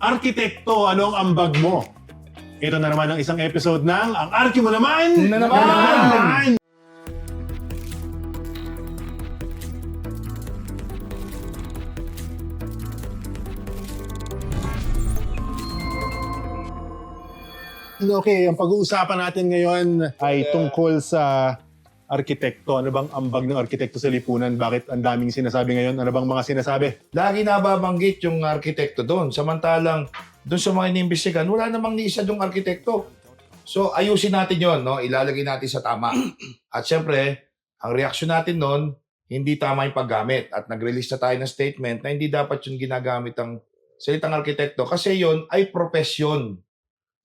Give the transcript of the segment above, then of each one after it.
arkitekto, ano ang ambag mo? Ito na naman ang isang episode ng Ang Arki Mo Naman! Na naman! Okay, ang pag-uusapan natin ngayon ay tungkol sa arkitekto. Ano bang ambag ng arkitekto sa lipunan? Bakit ang daming sinasabi ngayon? Ano bang mga sinasabi? Lagi nababanggit yung arkitekto doon. Samantalang doon sa mga inimbestigan, wala namang ni isa yung arkitekto. So ayusin natin yon, no? ilalagay natin sa tama. At syempre, ang reaksyon natin noon, hindi tama yung paggamit. At nag-release na tayo ng statement na hindi dapat yung ginagamit ang salitang arkitekto kasi yon ay profesyon.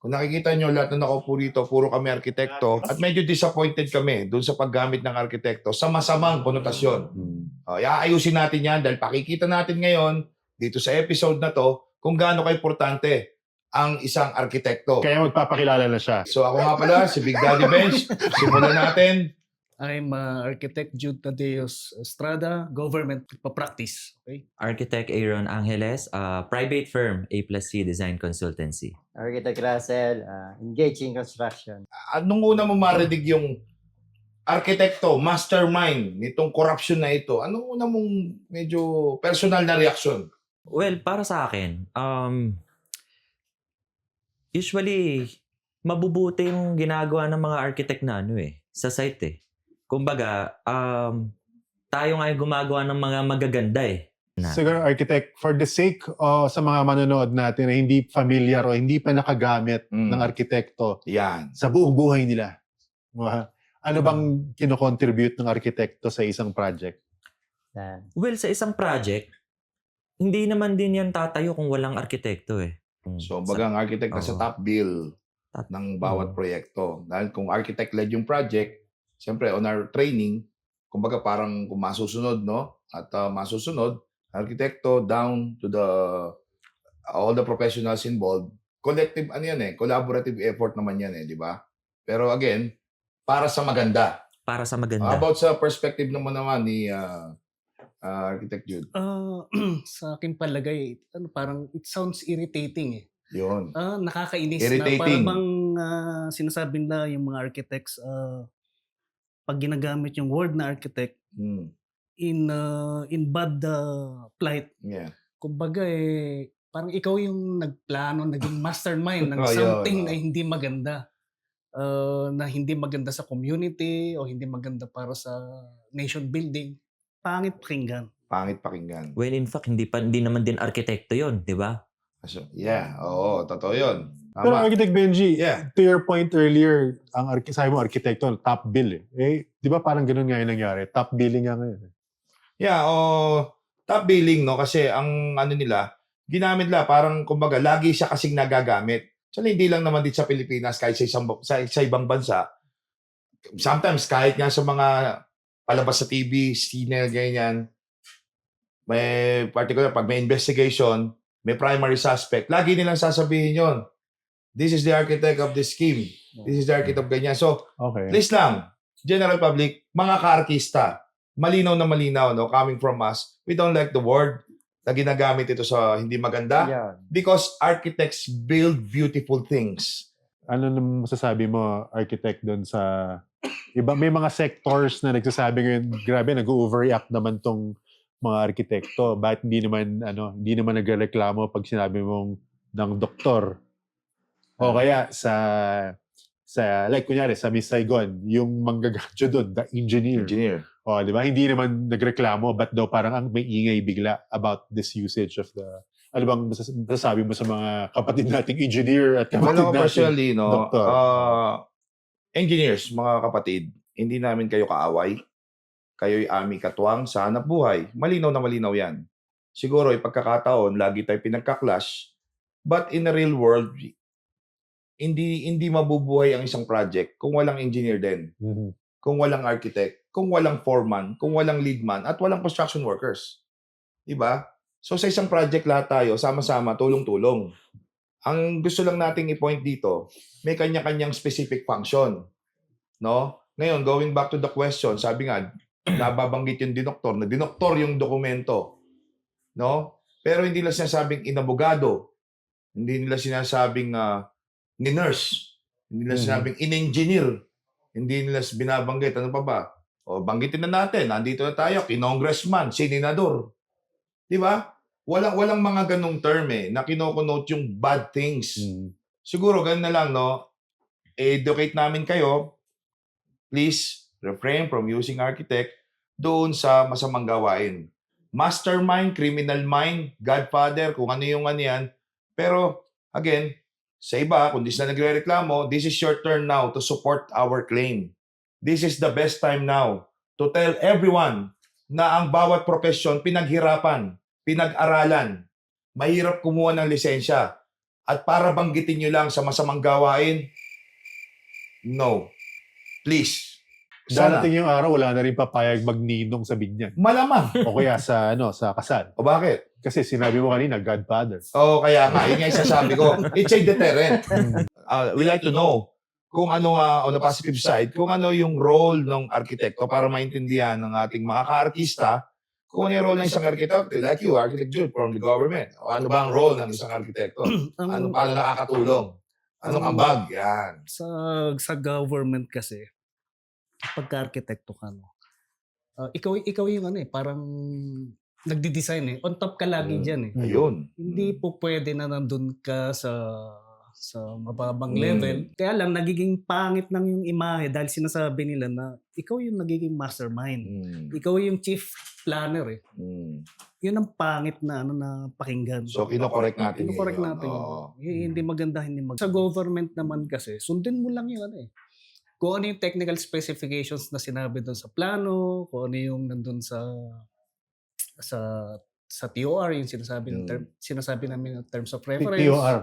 Kung nakikita nyo, lahat na nakaupo rito, puro kami arkitekto. At medyo disappointed kami doon sa paggamit ng arkitekto sa masamang konotasyon. Uh, ayusin natin yan dahil pakikita natin ngayon dito sa episode na to kung gaano ka-importante ang isang arkitekto. Kaya magpapakilala na siya. So ako nga pala, si Big Daddy Bench. Simulan natin. I'm uh, architect Jude Tadeus Estrada, government pa-practice. Okay? Architect Aaron Angeles, uh, private firm, A plus C Design Consultancy. Architect Russell, uh, engaging construction. Anong una mo marinig yung arkitekto, mastermind nitong corruption na ito? Anong una mong medyo personal na reaction? Well, para sa akin, um, usually, mabubuti yung ginagawa ng mga architect na ano eh, sa site eh. Kumbaga, um, tayo nga yung gumagawa ng mga magaganda eh. Na. Siguro, architect, for the sake o sa mga manonood natin na hindi familiar o hindi pa nakagamit Mm. ng arkitekto Yan. sa buong buhay nila, Mga- ano bang kinocontribute ng arkitekto sa isang project? Yan. Well, sa isang project, hindi naman din yan tatayo kung walang arkitekto eh. Kung So, sa- bagang architect na sa top bill ng bawat Oo. proyekto. Dahil kung architect-led yung project, siyempre on our training, kumbaga parang kung masusunod, no? At uh, masusunod, arkitekto down to the all the professionals involved, collective ano yan eh, collaborative effort naman yan eh, di ba? Pero again, para sa maganda. para sa maganda. about sa perspective naman naman ni uh, uh, Architect Jude? Uh, sa akin palagay, ano, parang it sounds irritating eh. Yun. Ah, nakakainis Irritating. na parang ah, sinasabi na yung mga architects ah, pag ginagamit yung word na architect Hmm. in ah, in bad ah, plight, Yeah. kumbaga eh, parang ikaw yung nagplano, naging mastermind ng Oh, something na hindi maganda. Ah, na hindi maganda sa community o hindi maganda para sa nation building. Pangit pakinggan. Pangit pakinggan. Well, in fact, hindi, pa, hindi naman din arkitekto yon di ba? Yeah, oo, totoo yun. Pero Tama. Architect Benji, Yeah. to your point earlier, ang sabi mo arkitekto, top bill eh. Eh, di ba parang ganun nga yung nangyari? Top billing nga ngayon. eh. Yeah, o top billing, no? Kasi ang ano nila, ginamit nila, parang kumbaga, lagi siya kasing nagagamit. So, hindi lang naman din sa Pilipinas, kahit sa, isang, sa, sa ibang bansa. Sometimes, kahit nga sa mga palabas sa TV, sine, ganyan, may particular, pag may investigation, may primary suspect, lagi nilang sasabihin yon This is the architect of this scheme. This is the architect of ganyan. So, Okay. Please lang, general public, mga kaarkista, malinaw na malinaw, no, coming from us, we don't like the word na ginagamit ito sa hindi maganda Yan. because architects build beautiful things. Ano nang masasabi mo, architect, doon sa... Iba, may mga sectors na nagsasabi ngayon, grabe, nag-overreact naman tong mga arkitekto. Bakit hindi naman, ano, hindi naman nagreklamo pag sinabi mong ng doktor? O kaya sa sa like kunyari sa Miss Saigon, yung manggagacho doon, the engineer. Engineer. O, di ba? Hindi naman nagreklamo, but daw parang ang may ingay bigla about this usage of the... Ano bang masas- masasabi mo sa mga kapatid nating engineer at kapatid Well, ako nating... personally, no, doktor. uh, engineers, mga kapatid, hindi namin kayo kaaway. Kayo'y aming katuwang sa hanap buhay. Malinaw na malinaw yan. Siguro, ipagkakataon, lagi tayo pinagka-clash. But in the real world, hindi hindi mabubuhay ang isang project kung walang engineer din, Mhm. kung walang architect, kung walang foreman, kung walang leadman, at walang construction workers. 'Di ba? So sa isang project lahat tayo, sama-sama, tulong-tulong. Ang gusto lang nating i-point dito, may kanya-kanyang specific function. No? Ngayon, going back to the question, sabi nga, nababanggit yung dinoktor, na dinoktor yung dokumento. No? Pero hindi lang sinasabing inabogado. Hindi nila sinasabing uh, ni-nurse. Hindi nila Mhm. sinabing in-engineer. Hindi nila binabanggit. Ano pa ba? O, banggitin na natin. Nandito na tayo. Kinongressman, sininador. Di ba? Walang, walang mga ganong term eh, na kinokonote yung bad things. Mm. Siguro, ganun na lang, no? Educate namin kayo. Please, refrain from using architect doon sa masamang gawain. Mastermind, criminal mind, godfather, kung ano yung ano yan. Pero, again, sa iba, kung di sila nagre-reklamo, this is your turn now to support our claim. This is the best time now to tell everyone na ang bawat profesyon pinaghirapan, pinag-aralan, mahirap kumuha ng lisensya. At para banggitin nyo lang sa masamang gawain, no. Please. Sana. Darating yung araw, wala na rin papayag magninong sa binyan. Malamang. O kaya sa, ano, sa kasal. O bakit? Kasi sinabi mo kanina, Godfather. Oo, kaya nga. Yun nga yung sasabi ko. It's a deterrent. Uh, we like to know kung ano nga on the positive side, kung ano yung role ng arkitekto para maintindihan ng ating mga ka-artista kung ano yung role ng isang arkitekto, like you, architect Jude, from the government. O ano ba ang role ng isang arkitekto? Ano paano nakakatulong? Anong ambag? Yan. sa sa government kasi pagka arkitekto ka no. ah, ikaw ikaw yung ano eh parang nagdi-design eh. On top ka lagi Mm. diyan eh. Ayun. Hindi po pwede na nandun ka sa sa mababang Mm. level. Kaya lang nagiging pangit ng yung imahe dahil sinasabi nila na ikaw yung nagiging mastermind. Mm. Ikaw yung chief planner eh. Mm. Yun ang pangit na ano na pakinggan. So, kino-correct natin Kino-correct yun. natin. yun. Oo. Eh, Hindi maganda, hindi maganda. Sa government naman kasi, sundin mo lang yung ano eh. Kung ano yung technical specifications na sinabi doon sa plano, kung ano yung nandun sa sa sa TOR, yung sinasabi ng Mm. term, sinasabi namin ng terms of reference. TOR.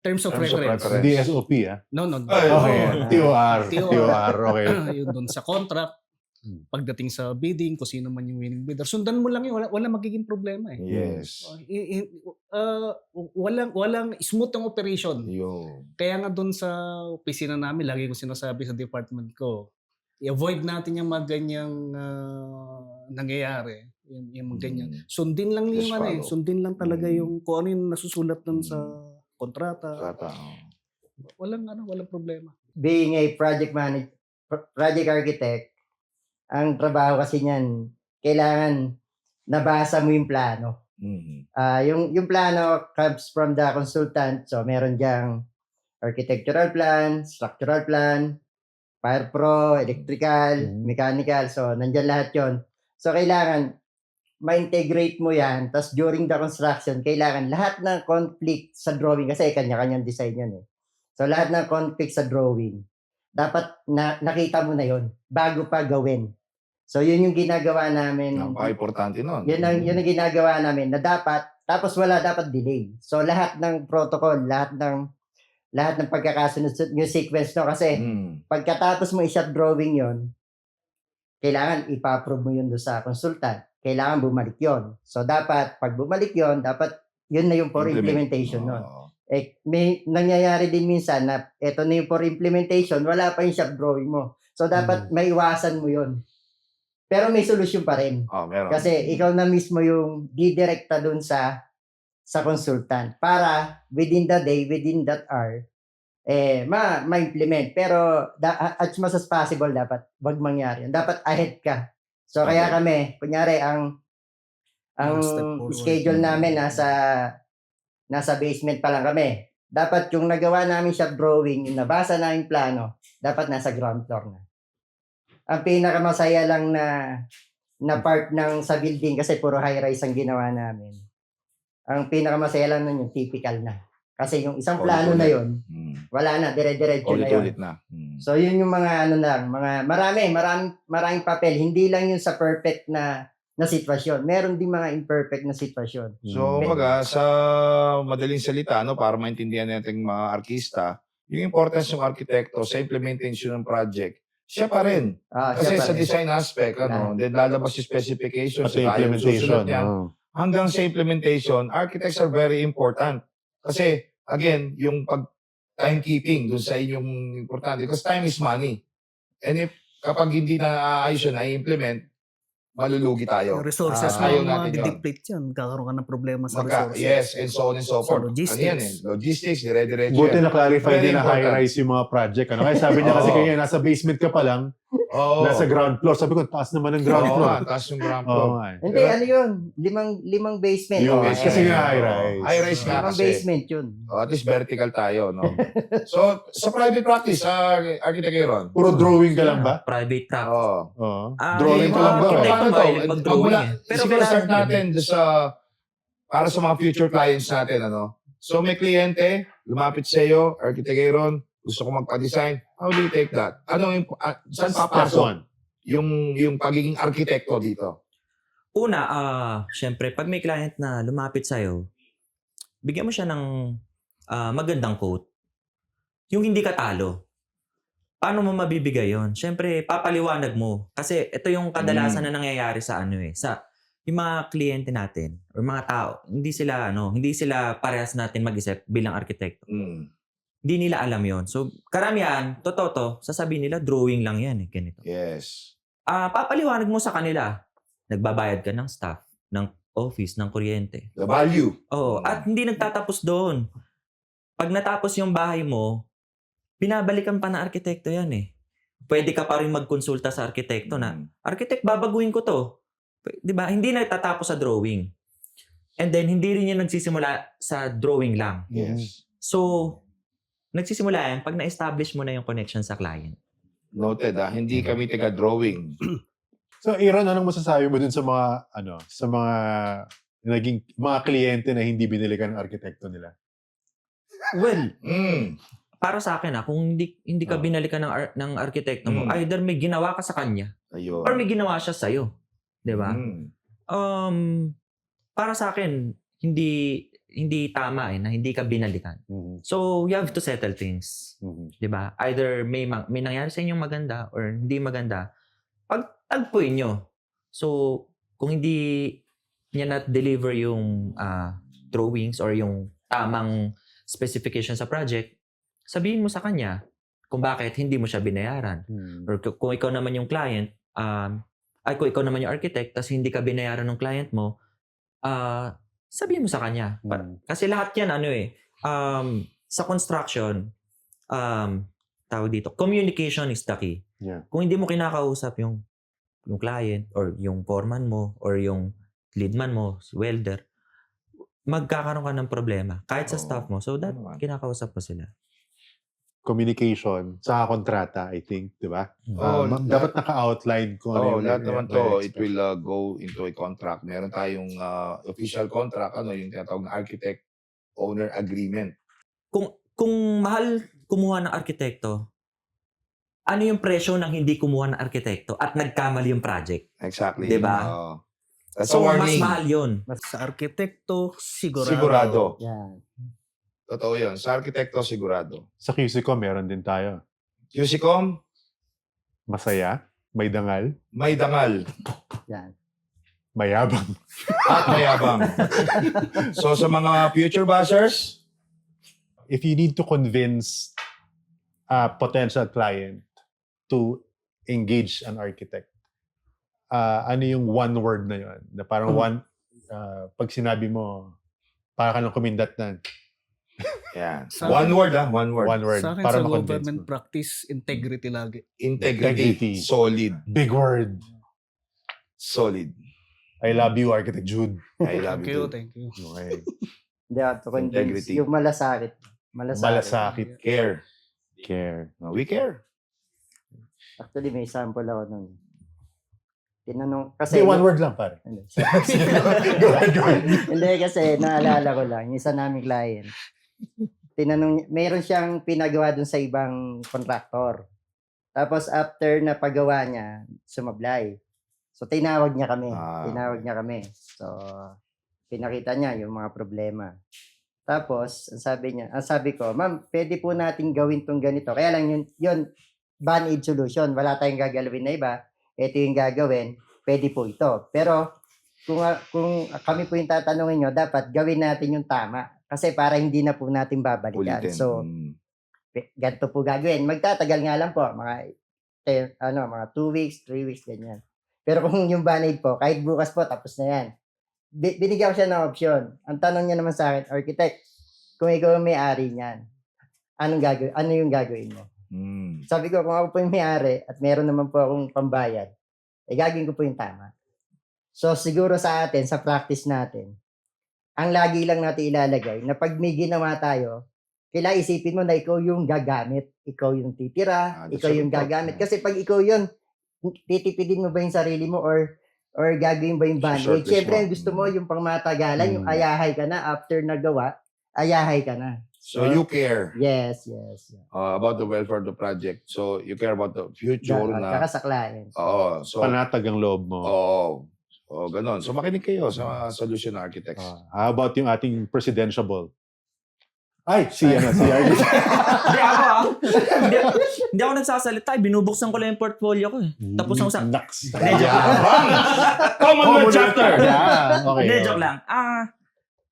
Terms of Terms of reference. reference. Hindi SOP, ah. No, no. Ay, Okay. TOR. TOR. TOR. Okay. yun doon sa contract. Hmm. Pagdating sa bidding, kung sino man yung winning bidder, sundan mo lang yun. Wala, wala magiging problema eh. Yes. Uh, i- i- uh, walang walang smooth ang operation. Yun. Kaya nga doon sa opisina namin, lagi ko sinasabi sa department ko, i-avoid natin yung mga ganyang ah, nangyayari. Yung, yung mga ganyan. Mm. Sundin lang Just yung ano eh. follow. Sundin lang talaga Mm. yung kung ano yung nasusulat doon sa Mm. kontrata. Tata. Walang ano, walang problema. Being a project manager, project architect, ang trabaho kasi niyan, kailangan nabasa mo yung plano. Mhm. Ah, yung yung plano comes from the consultant. So meron diyang architectural plan, structural plan, fire pro, electrical, Mhm. mechanical. So nandiyan lahat 'yon. So kailangan ma-integrate mo 'yan. Tapos during the construction, kailangan lahat ng conflict sa drawing kasi kanya-kanyang design 'yan eh. So lahat ng conflict sa drawing, dapat na, nakita mo na 'yon bago pa gawin. So yun yung ginagawa namin. Napaka-importante nun. Yun ang, yun ang ginagawa namin na dapat, tapos wala dapat delay. So lahat ng protocol, lahat ng lahat ng pagkakasunod yung sequence no kasi Mm. pagkatapos mo i-shot drawing yon kailangan ipa-approve mo yun doon sa consultant. Kailangan bumalik yon. So dapat pag bumalik yon, dapat yun na yung for Implement. implementation nun. Oo. Eh, may nangyayari din minsan na eto na yung for implementation, wala pa yung shop drawing mo. So dapat maiwasan mo yon. Pero may solusyon pa rin. Oh, meron. Kasi ikaw na mismo yung didirekta dun sa sa consultant para within the day, within that hour, eh, ma, ma-implement. Pero da, as much as possible, dapat wag mangyari. yun. Dapat ahead ka. So, kaya Okay. kami, kunyari, ang ang schedule namin nasa nasa basement pa lang kami. Dapat yung nagawa namin shop drawing, yung nabasa namin plano, dapat nasa ground floor na. Ang pinakamasaya lang na na part ng sa building kasi puro high rise ang ginawa namin. Ang pinakamasaya lang nun yung typical na. Kasi yung isang plano na yon Mm. wala na, dire-diretso na yun. Na. Mm. So yun yung mga ano lang, mga marami, maraming maraming papel, hindi lang yun sa perfect na na sitwasyon. Meron din mga imperfect na sitwasyon. So, Mm. kumbaga, sa madaling salita, no, para maintindihan natin mga artista, yung importance ng arkitekto sa implementation ng project, siya pa rin. Ah, Kasi siya pa sa rin. design aspect, ano, then lalabas yung specifications, tayo implementation. susunod oh. Hanggang sa implementation, architects are very important. Kasi, again, yung pag timekeeping dun sa inyong importante. Because time is money. And if kapag hindi na ayos yun, na-implement, malulugi tayo. Yung resources ayaw mo, natin yun. deplete yan. Kakaroon ka ng problema sa Magka, resources. yes, and so on and so forth. logistics. Ano yan eh? Logistics, dire-diretso Buti yan. na-clarify Very din na high-rise yung mga project. Ano? Kaya sabi niya kasi kanya, nasa basement ka pa lang, Oo. nasa ground floor. Sabi ko, taas naman ng ground Oo floor. nga, taas yung ground Oo floor. nga eh. Hindi, ano yun? Limang, limang basement. Oh, basement. Kasi eh, nga high-rise. High-rise nga Limang kasi. basement yun. Oh, at least vertical tayo, no? so, sa private practice, sa architect Aaron, Puro drawing ka lang ba? Private practice. Oo. Oo. Ah, drawing yung ka lang ba? architect- Paano to? mahilig mag-drawing eh. Pero Sige, kailangan- start natin doon sa para sa mga future clients natin, ano? So, may kliyente, lumapit sa iyo, architect Aaron, gusto ko magpa-design. How do you take that? Ano yung, uh, saan papasok yung, yung pagiging arkitekto dito? Una, ah, syempre, pag may client na lumapit sa'yo, bigyan mo siya ng ah, magandang quote. Yung hindi ka talo. Paano mo mabibigay yon? Syempre, papaliwanag mo. Kasi ito yung kadalasan na nangyayari sa ano eh. Sa yung mga kliyente natin or mga tao, hindi sila ano, hindi sila parehas natin mag-isip bilang arkitekto. Mm, Hindi nila alam yon. So, karamihan, totoo to, sasabihin nila drawing lang yan eh, ganito. yes. Ah, papaliwanag mo sa kanila. Nagbabayad ka ng staff, ng office, ng kuryente. The value. Oo, at hindi nagtatapos doon. Pag natapos yung bahay mo, binabalikan pa ng arkitekto yan eh. Pwede ka pa rin magkonsulta sa arkitekto na, Mm. architect, babaguhin ko to. P- Di ba? Hindi nagtatapos sa drawing. And then, hindi rin yan nagsisimula sa drawing lang. Yes. So, nagsisimula yan pag na-establish mo na yung connection sa client. Noted ah, hindi kami taga-drawing. So, Aaron, anong masasabi mo dun sa mga, ano, sa mga naging, mga kliyente na hindi binili ka ng arkitekto nila? Well, Mm. para sa akin ah, kung hindi hindi ka Oh. binalikan ng ar- ng arkitekto mo, Mm. either may ginawa ka sa kanya Ayun. or may ginawa siya sa 'di ba? Mm. Um para sa akin hindi hindi tama eh na hindi ka binalikan. So you have to settle things, 'di ba? Either may ma- may nangyari sa inyong maganda or hindi maganda, pagtagpuin nyo. So kung hindi niya na deliver yung ah, drawings or yung tamang specification sa project, sabihin mo sa kanya kung bakit hindi mo siya binayaran. Or k- kung ikaw naman yung client, um, ay kung ikaw naman yung architect, tapos hindi ka binayaran ng client mo, ah sabihin mo sa kanya. Pa- Kasi lahat yan, ano eh, um, sa construction, um, tawag dito, communication is the key. Yeah. Kung hindi mo kinakausap yung, yung client or yung foreman mo or yung leadman mo, welder, magkakaroon ka ng problema kahit sa staff mo. So, that, kinakausap mo sila. Communication, sa kontrata, I think, di ba? Oh, Ah, ma- lahat- dapat naka-outline kung ano Oh, yung lahat naman to, it will uh, go into a contract. Meron tayong uh, official contract, ano, yung tinatawag na architect owner agreement. Kung, kung mahal kumuha ng arkitekto, ano yung presyo ng hindi kumuha ng arkitekto at nagkamali yung project? Exactly. Diba? Oo. that's so, a mas warning. mahal yun. Sa arkitekto, sigurado. Sigurado. Yan. Totoo yun. Sa arkitekto, sigurado. Sa QCCom, meron din tayo. QCCom, Masaya, may dangal, may dangal Yan. mayabang. at mayabang. so sa mga future bashers, If you need to convince a potential client to engage an architect, ah, ano yung one word na yun? Na parang Hmm. one, ah, pag sinabi mo, para ka lang kumindat na. Yan. Sa- One word ah, one word. One word. Sa akin, para sa ma-convince government mo. practice, integrity lagi. Integrity. Integrity. Solid. Big word. Solid. I love you, Architect Jude. I love Thank you, you. thank you. Okay. Hindi ako to convince. Integrity. Yung malasakit. Malasakit. Malasakit. Care. Care. No, we care. Actually, may sample ako nun. Tinanong, kasi... Hindi, one word lang, pare. Ano, go ahead, go ahead. Hindi kasi naalala ko lang, yung isa naming client. Tinanong, niya- meron siyang pinagawa dun sa ibang contractor. Tapos after na pagawa niya, sumablay. So tinawag niya kami. Ah, tinawag niya kami. So pinakita niya yung mga problema. Tapos, ang sabi niya, ang sabi ko, ma'am, pwede po natin gawin tong ganito. Kaya lang yun, yun, band-aid solution. Wala tayong gagalawin na iba. Ito yung gagawin. Pwede po ito. Pero, kung, kung kami po yung tatanungin nyo, dapat gawin natin yung tama. Kasi para hindi na po natin babalikan. Ulitin. So, Mm. ganito po gagawin. Magtatagal nga lang po, mga, ten, ano, mga two weeks, three weeks, ganyan. Pero kung yung Band-Aid po, kahit bukas po, tapos na yan. Bi- binigyan ko siya ng option. Ang tanong niya naman sa akin, architect, kung ikaw ang may-ari niyan, anong gagawin, ano yung gagawin mo? Hmm. Sabi ko, kung ako po yung may-ari at meron naman po akong pambayad, eh gagawin ko po yung tama. So siguro sa atin, sa practice natin, ang lagi lang natin ilalagay na pag may ginawa tayo, kailangan isipin mo na ikaw yung gagamit. Ikaw yung titira, Ah, ikaw yung gagamit. Kasi pag ikaw yun, titipidin mo ba yung sarili mo or or gagawin ba yung shortlist Siyempre, ang gusto mo yung pangmatagalan, yung Mm. ayahay ka na after nagawa, ayahay ka na. So you care Yes, yes. yes. uh, about the welfare of the project. So you care about the future Yeah, na. Tsaka sa client. Oo. So, Panatag ang loob mo. oo. Oh, ganun. So makinig kayo sa solution architects. Ah, how about yung ating presidential? Ay, si ano, si Arlie. Hindi ako ah. hindi, hindi ako nagsasalita. eh. Binubuksan ko lang yung portfolio ko eh. Tapos ang usap. Naks. Hindi, joke lang. Commonwealth chapter! Yeah, okay. Hindi, okay. joke lang. Ah,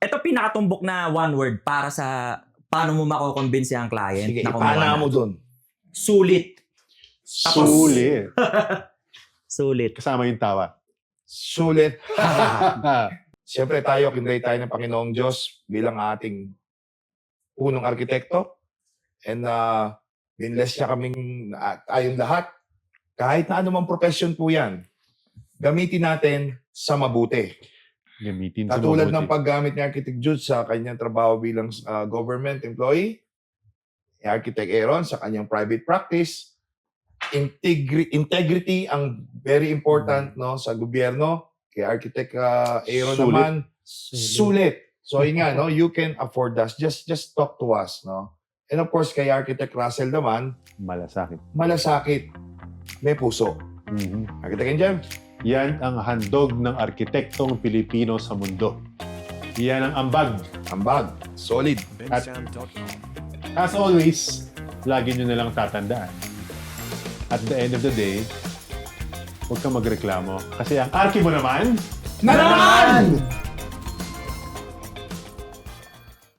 ito pinakatumbok na one word para sa paano mo makukonvince ang client Sige, na ipana na. mo dun. Sulit. Tapos- Sulit. Sulit. Kasama yung tawa. Sulit. Siyempre tayo, kinday tayo ng Panginoong Diyos bilang ating unong arkitekto. And uh, binless niya kaming uh, tayong lahat. Kahit na anumang profession po yan, gamitin natin sa mabuti. Gamitin sa Katulad mabuti. ng paggamit ni Architect Jude sa kanyang trabaho bilang uh, government employee, ni Architect Aaron sa kanyang private practice, integri- integrity ang very important no sa gobyerno. Kay Architect uh, Aaron Sulit. naman, sulit. So yun nga, no, you can afford us. Just just talk to us, no. And of course, kay Architect Russell naman, Malasakit. malasakit, may puso. Mhm. Architect Enjem, Yan ang handog ng arkitektong Pilipino sa mundo. Yan ang ambag. ambag, solid. At as always, lagi nyo na lang tatandaan. At the end of the day, huwag kang magreklamo. Kasi ang arki mo naman, Na naman!